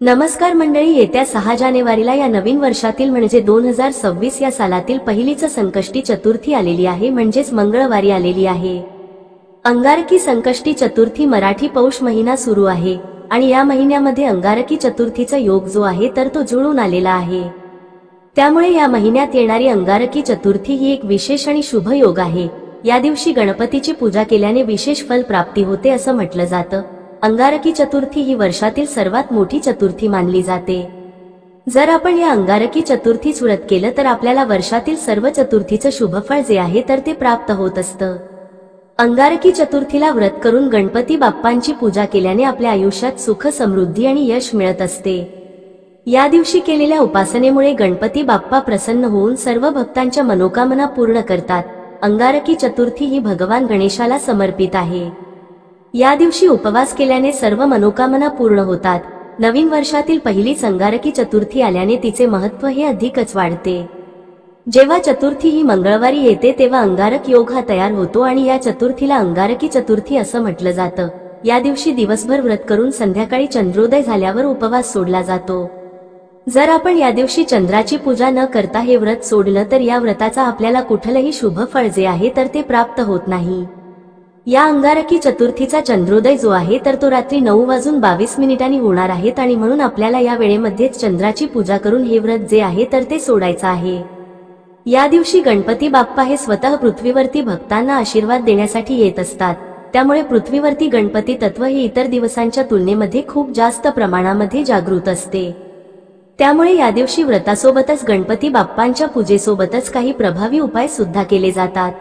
नमस्कार मंडळी येत्या सहा जानेवारीला या नवीन वर्षातील म्हणजे दोन हजार सव्वीस या सालातील पहिलीच संकष्टी चतुर्थी आलेली आहे म्हणजेच मंगळवारी आलेली आहे. अंगारकी संकष्टी चतुर्थी मराठी पौष महिना सुरू आहे आणि या महिन्यामध्ये अंगारकी चतुर्थीचा योग जो आहे तर तो जुळून आलेला आहे. त्यामुळे या महिन्यात येणारी अंगारकी चतुर्थी ही एक विशेष आणि शुभ योग आहे. या दिवशी गणपतीची पूजा केल्याने विशेष फल प्राप्ती होते असं म्हटलं जातं. अंगारकी चतुर्थी ही वर्षातील सर्वात मोठी चतुर्थी मानली जाते. जर आपण या अंगारकी चतुर्थीच व्रत केलं तर आपल्याला वर्षातील सर्व चतुर्थीचं शुभफळ जे आहे तर ते प्राप्त होत असतं. अंगारकी चतुर्थीला व्रत करून गणपती बाप्पांची पूजा केल्याने आपल्या आयुष्यात सुख समृद्धी आणि यश मिळत असते. या दिवशी केलेल्या उपासनेमुळे गणपती बाप्पा प्रसन्न होऊन सर्व भक्तांच्या मनोकामना पूर्ण करतात. अंगारकी चतुर्थी ही भगवान गणेशाला समर्पित आहे. या दिवशी उपवास केल्याने सर्व मनोकामना पूर्ण होतात. नवीन वर्षातील पहिलीच अंगारकी चतुर्थी आल्याने तिचे महत्त्व हे अधिकच वाढते. जेव्हा चतुर्थी ही मंगळवारी येते तेव्हा अंगारक योग हा तयार होतो आणि या चतुर्थीला अंगारकी चतुर्थी असं म्हटलं जातं. या दिवशी दिवसभर व्रत करून संध्याकाळी चंद्रोदय झाल्यावर उपवास सोडला जातो. जर आपण या दिवशी चंद्राची पूजा न करता हे व्रत सोडलं तर या व्रताचा आपल्याला कुठलंही शुभ फळ जे आहे तर ते प्राप्त होत नाही. या अंगारकी चतुर्थीचा चंद्रोदय जो आहे तर तो रात्री नऊ वाजून बावीस मिनिटांनी होणार आहेत आणि म्हणून आपल्याला या वेळेमध्येच चंद्राची पूजा करून हे व्रत जे आहे तर ते सोडायचं आहे. या दिवशी गणपती बाप्पा हे स्वतः पृथ्वीवरती भक्तांना आशीर्वाद देण्यासाठी येत असतात. त्यामुळे पृथ्वीवरती गणपती तत्व हे इतर दिवसांच्या तुलनेमध्ये खूप जास्त प्रमाणामध्ये जागृत असते. त्यामुळे या दिवशी व्रतासोबतच गणपती बाप्पांच्या पूजेसोबतच काही प्रभावी उपाय सुद्धा केले जातात.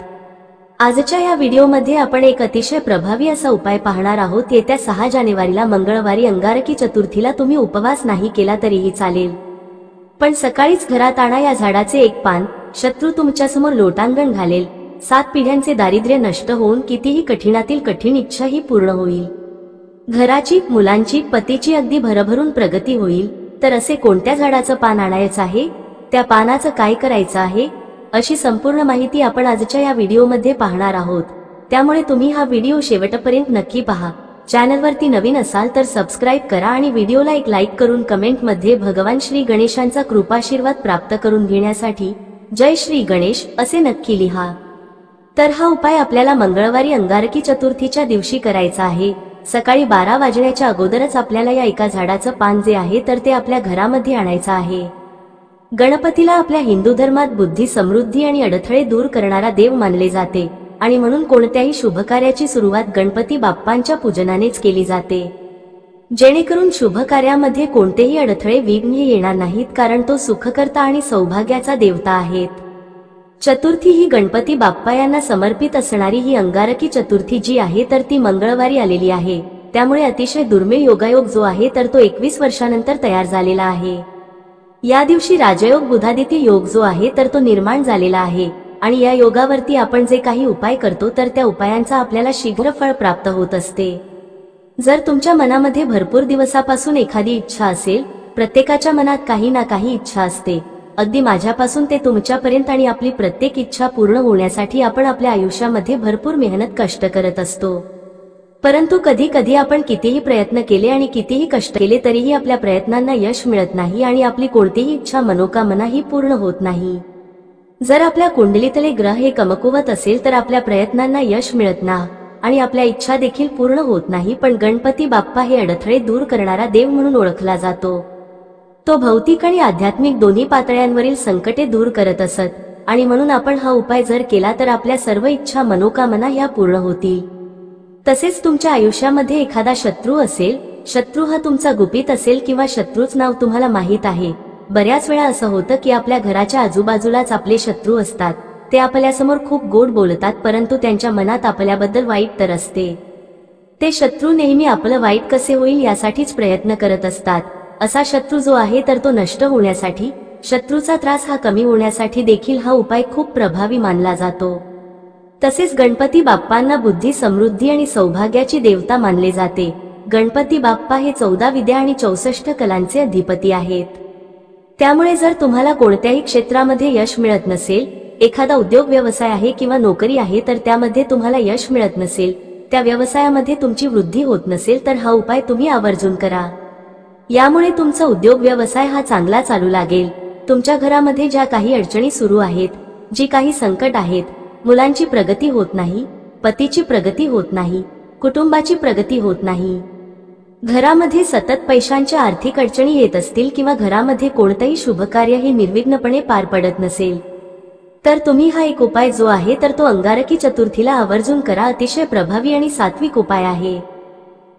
आजच्या या व्हिडिओमध्ये आपण एक अतिशय प्रभावी असा उपाय पाहणार आहोत. येत्या सहा जानेवारीला मंगळवारी अंगारकी चतुर्थीला तुम्ही उपवास नाही केला तरीही चालेल. पण सकाळीच घरात आणा या झाडाचे एक पान. शत्रू तुमच्यासमोर लोटांगण घालेल. सात पिढ्यांचे दारिद्र्य नष्ट होऊन कितीही कठीणातील कठीण इच्छा ही पूर्ण होईल. घराची मुलांची पतीची अगदी भरभरून प्रगती होईल. तर असे कोणत्या झाडाचं पान आणायचं आहे? त्या पानाचं काय करायचं आहे? अशी संपूर्ण माहिती आपण आजच्या या व्हिडिओमध्ये पाहणार आहोत. त्यामुळे तुम्ही हा व्हिडिओ शेवटपर्यंत नक्की पहा. चॅनलवरती नवीन असाल तर सबस्क्राईब करा आणि व्हिडिओला एक लाईक करून कमेंटमध्ये भगवान श्री गणेशांचा कृपाशीर्वाद प्राप्त करून घेण्यासाठी जय श्री गणेश असे नक्की लिहा. तर हा उपाय आपल्याला मंगळवारी अंगारकी चतुर्थीच्या दिवशी करायचा आहे. सकाळी बारा वाजण्याच्या अगोदरच आपल्याला या एका झाडाचं पान जे आहे तर ते आपल्या घरामध्ये आणायचं आहे. गणपतीला आपल्या हिंदू धर्मात बुद्धी समृद्धी आणि अडथळे दूर करणारा देव मानले जाते आणि म्हणून कोणत्याही शुभकार्याची सुरुवात गणपती बाप्पांच्या पूजनानेच केली जाते. जेणेकरून शुभ कार्यामध्ये कोणतेही अडथळे विघ्न येणार नाहीत कारण तो सुखकर्ता आणि सौभाग्याचा देवता आहेत. चतुर्थी ही गणपती बाप्पा यांना समर्पित असणारी ही अंगारकी चतुर्थी जी आहे तर ती मंगळवारी आलेली आहे त्यामुळे अतिशय दुर्मिळ योगायोग जो आहे तर तो एकवीस वर्षानंतर तयार झालेला आहे. या दिवशी राजयोग बुधादित्य योग जो आहे तर तो निर्माण झालेला आहे. आणि या योगावरती आपण जे काही उपाय करतो तर त्या उपायांचा आपल्याला शीघ्र फळ प्राप्त होत असते. जर तुमच्या मनामध्ये भरपूर दिवसापासून एखादी इच्छा असेल प्रत्येकाच्या मनात काही ना काही इच्छा असते. अगदी माझ्यापासून ते तुमच्यापर्यंत आणि आपली प्रत्येक इच्छा पूर्ण होण्यासाठी आपण आपल्या आयुष्यामध्ये भरपूर मेहनत कष्ट करत असतो. परंतु कधी कधी आपण कितीही प्रयत्न केले आणि कितीही कष्ट केले तरीही आपल्या प्रयत्नांना यश मिळत नाही आणि आपली कोणतीही इच्छा मनोकामना ही पूर्ण होत नाही. जर आपल्या कुंडलीतले ग्रह हे कमकुवत असेल तर आपल्या प्रयत्नांना यश मिळत ना आणि आपल्या इच्छा देखील पूर्ण होत नाही. पण गणपती बाप्पा हे अडथळे दूर करणारा देव म्हणून ओळखला जातो. तो भौतिक आणि आध्यात्मिक दोन्ही पातळ्यांवरील संकटे दूर करत असत आणि म्हणून आपण हा उपाय जर केला तर आपल्या सर्व इच्छा मनोकामना ह्या पूर्ण होतील. तसेच तुमच्या आयुष्यामध्ये एखादा शत्रू असेल शत्रू हा तुमचा गुपित असेल किंवा शत्रूच नाव तुम्हाला माहीत आहे. बऱ्याच वेळा असं होतं की आपल्या घराच्या आजूबाजूलाच आपले शत्रू असतात. ते आपल्यासमोर खूप गोड बोलतात परंतु त्यांच्या मनात आपल्याबद्दल वाईट तर असते. ते शत्रू नेहमी आपलं वाईट कसे होईल यासाठीच प्रयत्न करत असतात. असा शत्रू जो आहे तर तो नष्ट होण्यासाठी शत्रूचा त्रास हा कमी होण्यासाठी देखील हा उपाय खूप प्रभावी मानला जातो. तसेच गणपती बाप्पांना बुद्धी समृद्धी आणि सौभाग्याची देवता मानले जाते. गणपती बाप्पा हे चौदा विद्या आणि चौसष्ट कलांचे अधिपती आहेत. त्यामुळे जर तुम्हाला कोणत्याही क्षेत्रामध्ये यश मिळत नसेल एखादा उद्योग व्यवसाय आहे किंवा नोकरी आहे तर त्यामध्ये तुम्हाला यश मिळत नसेल त्या व्यवसायामध्ये तुमची वृद्धी होत नसेल तर हा उपाय तुम्ही आवर्जून करा. यामुळे तुमचा उद्योग व्यवसाय हा चांगला चालू लागेल. तुमच्या घरामध्ये ज्या काही अडचणी सुरू आहेत जी काही संकट आहेत मुलांची प्रगती होत नाही पतीची प्रगती होत नाही कुटुंबाची प्रगती होत नाही. घरामध्ये सतत पैशांच्या आर्थिक अडचणी येत असतील किंवा घरामध्ये कोणतंही शुभकार्य हे निर्विघ्नपणे पार पडत नसेल. तर तुम्ही हा एक उपाय जो आहे तर तो अंगारकी चतुर्थीला आवर्जून करा अतिशय प्रभावी आणि सात्विक उपाय आहे.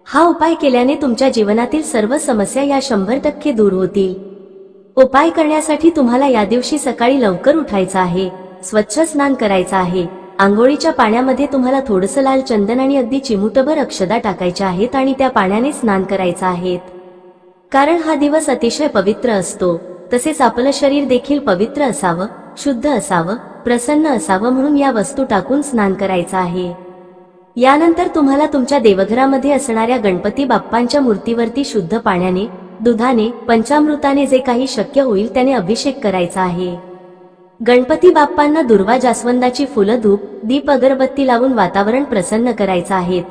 हा उपाय केल्याने तुमच्या जीवनातील सर्व समस्या या शंभर टक्के दूर होतील. उपाय करण्यासाठी तुम्हाला या दिवशी सकाळी लवकर उठायचं आहे. स्वच्छ स्नान करायचं आहे. आंघोळीच्या पाण्यामध्ये तुम्हाला थोडंसं लाल चंदन आणि अगदी चिमुटभर अक्षदा टाकायच्या आहेत आणि त्या पाण्याने स्नान करायचं आहेत. कारण हा दिवस अतिशय पवित्र असतो. तसेच आपलं शरीर देखील पवित्र असावं शुद्ध असावं प्रसन्न असावं म्हणून या वस्तू टाकून स्नान करायचं आहे. यानंतर तुम्हाला तुमच्या देवघरामध्ये असणाऱ्या गणपती बाप्पांच्या मूर्तीवरती शुद्ध पाण्याने दुधाने पंचामृताने जे काही शक्य होईल त्याने अभिषेक करायचा आहे. गणपती बाप्पांना दुर्वा जास्वंदाची फुलं धूप दीप अगरबत्ती लावून वातावरण प्रसन्न करायचं आहे.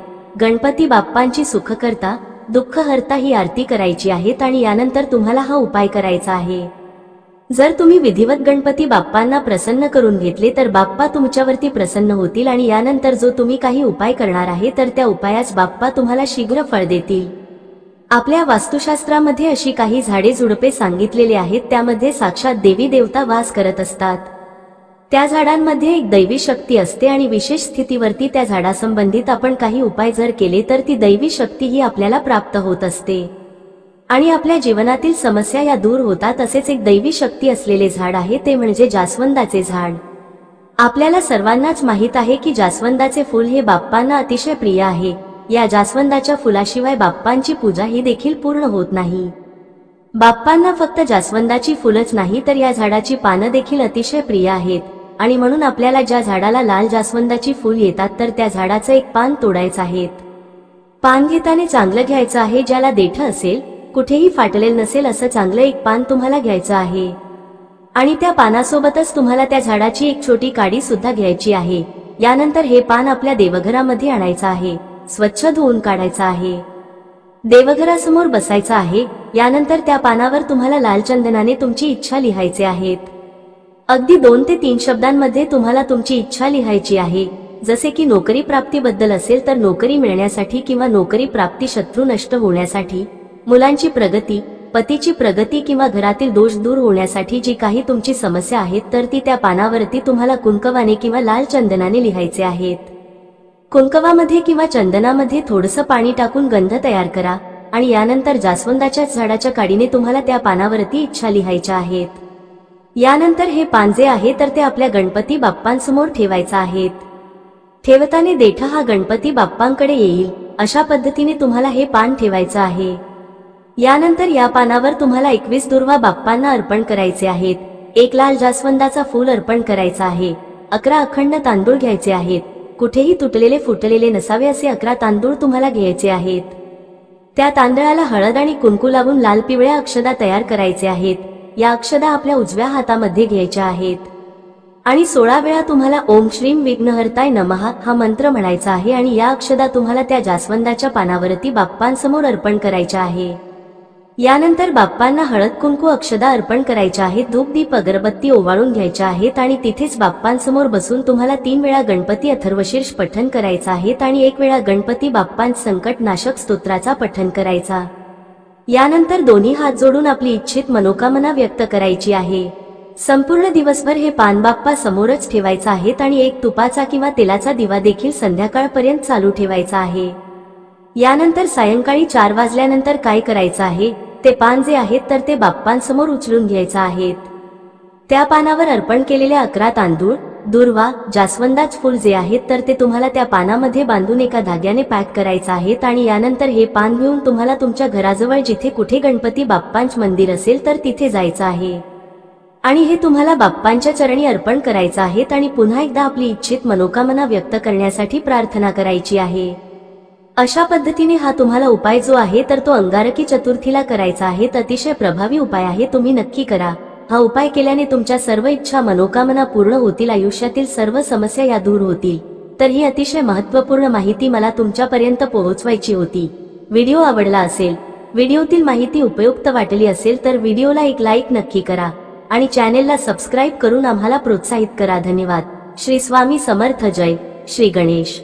गणपती बाप्पांची सुखकर्ता दुःखहर्ता ही आरती करायची आहेत आणि यानंतर तुम्हाला हा उपाय करायचा आहे. जर तुम्ही विधिवत गणपती बाप्पांना प्रसन्न करून घेतले तर बाप्पा तुमच्यावरती प्रसन्न होतील आणि यानंतर जो तुम्ही काही उपाय करणार आहे तर त्या उपायास बाप्पा तुम्हाला शीघ्र फळ देतील. आपल्या वास्तुशास्त्रामध्ये अशी काही झाडे झुडपे सांगितलेले आहेत त्यामध्ये साक्षात देवी देवता वास करत असतात. त्या झाडांमध्ये एक दैवी शक्ती असते आणि विशेष स्थितीवरती त्या झाडासंबंधित आपण काही उपाय जर केले तर ती दैवी शक्ती ही आपल्याला प्राप्त होत असते. आणि आपल्या जीवनातील समस्या या दूर होतात तसेच एक दैवी शक्ती असलेले झाड आहे ते म्हणजे जास्वंदाचे झाड. आपल्याला सर्वांनाच माहीत आहे की जास्वंदाचे फूल हे बाप्पांना अतिशय प्रिय आहे. या जास्वंदाच्या फुलाशिवाय बाप्पांची पूजा ही देखील पूर्ण होत नाही. बाप्पांना फक्त जास्वंदाची फुलंच नाही तर या झाडाची पानं देखील अतिशय प्रिय आहेत. आणि म्हणून आपल्याला ज्या झाडाला लाल जास्वंदाची फुल येतात तर त्या झाडाचं एक पान तोडायचं आहे पान घेताना चांगलं घ्यायचं आहे ज्याला देठ असेल कुठेही फाटलेलं नसेल असं चांगलं एक पान तुम्हाला घ्यायचं आहे. आणि त्या पानासोबतच तुम्हाला त्या झाडाची एक छोटी काडी सुद्धा घ्यायची आहे. यानंतर हे पान आपल्या देवघरामध्ये आणायचं आहे. स्वच्छ धुवून काढायचं आहे. देवघरासमोर बसायचं आहे यानंतर त्या पानावर तुम्हाला लाल चंदनाने तुमची इच्छा लिहायचे आहेत. अगदी दोन ते तीन शब्दांमध्ये तुम्हाला तुमची इच्छा लिहायची आहे जसे की नोकरी प्राप्तीबद्दल असेल तर नोकरी मिळण्यासाठी किंवा नोकरी प्राप्ती शत्रू नष्ट होण्यासाठी मुलांची प्रगती पतीची प्रगती किंवा घरातील दोष दूर होण्यासाठी जी काही तुमची समस्या आहेत तर ती त्या पानावरती तुम्हाला कुंकवाने किंवा लाल चंदनाने लिहायचे आहेत. कुंकवामध्ये किंवा चंदनामध्ये थोडंसं पाणी टाकून गंध तयार करा आणि यानंतर जास्वंदाच्या झाडाच्या काडीने तुम्हाला त्या पानावरती इच्छा लिहायच्या आहेत. यानंतर हे पान जे आहे तर ते आपल्या गणपती बाप्पांसमोर ठेवायचं आहेत. ठेवताना देठा हा गणपती बाप्पांकडे येईल अशा पद्धतीने तुम्हाला हे पान ठेवायचं आहे. यानंतर या पानावर तुम्हाला एकवीस दुर्वा बाप्पांना अर्पण करायचे आहेत. एक लाल जास्वंदाचा फूल अर्पण करायचा आहे. अकरा अखंड तांदूळ घ्यायचे आहेत. कुठेही तुटलेले फुटलेले नसावे असे अकरा तांदूळ तुम्हाला घ्यायचे आहेत. त्या तांदळाला हळद आणि कुंकू लावून लाल पिवळ्या अक्षदा तयार करायचे आहेत. या अक्षदा आपल्या उजव्या हातामध्ये घ्यायच्या आहेत. आणि सोळा वेळा तुम्हाला ओम श्रीम विघ्नहर्ताय नमहा हा मंत्र म्हणायचा आहे आणि या अक्षदा तुम्हाला त्या जास्वंदाच्या पानावरती बाप्पांसमोर अर्पण करायच्या आहे. यानंतर बाप्पांना हळद कुंकू अक्षदा अर्पण करायच्या आहेत. धूप दीप अगरबत्ती ओवाळून घ्यायच्या आहेत आणि तिथेच बाप्पांसमोर बसून तुम्हाला तीन वेळा गणपती अथर्वशीर्ष पठन करायचं आहेत आणि एक वेळा गणपती बाप्पां संकट नाशक स्तोत्राचा पठन करायचा. यानंतर दोन्ही हात जोडून आपली इच्छित मनोकामना व्यक्त करायची आहे. संपूर्ण दिवसभर हे पान बाप्पा समोरच ठेवायचं आहेत आणि एक तुपाचा किंवा तेलाचा दिवा देखील संध्याकाळपर्यंत चालू ठेवायचा आहे. यानंतर सायंकाळी चार वाजल्यानंतर काय करायचं आहे? ते पान जे आहेत तर ते बाप्पांसमोर उचलून घ्यायचं आहेत. त्या पानावर अर्पण केलेले अकरा तांदूळ दुर्वा जास्वंदाच फुल जे आहेत तर ते तुम्हाला त्या पानामध्ये बांधून एका धाग्याने पॅक करायचं आहेत आणि यानंतर हे पान घेऊन तुम्हाला तुमच्या घराजवळ जिथे कुठे गणपती बाप्पांच मंदिर असेल तर तिथे जायचं आहे. आणि हे तुम्हाला बाप्पांच्या चरणी अर्पण करायचं आहेत आणि पुन्हा एकदा आपली इच्छित मनोकामना व्यक्त करण्यासाठी प्रार्थना करायची आहे. अशा पद्धतीने हा तुम्हाला उपाय जो आहे तर तो अंगारकी चतुर्थीला करायचा आहे अतिशय प्रभावी उपाय आहे तुम्ही नक्की करा. हा उपाय केल्याने तुमच्या सर्व इच्छा मनोकामना पूर्ण होतील आयुष्यातील सर्व समस्या या दूर होतील. तर ही अतिशय महत्त्वपूर्ण माहिती मला तुमच्यापर्यंत पोहोचवायची होती. व्हिडिओ आवडला असेल व्हिडिओतील माहिती उपयुक्त वाटली असेल तर व्हिडिओला एक लाईक नक्की करा आणि चॅनेलला सबस्क्राईब करून आम्हाला प्रोत्साहित करा. धन्यवाद. श्री स्वामी समर्थ जय. श्री गणेश.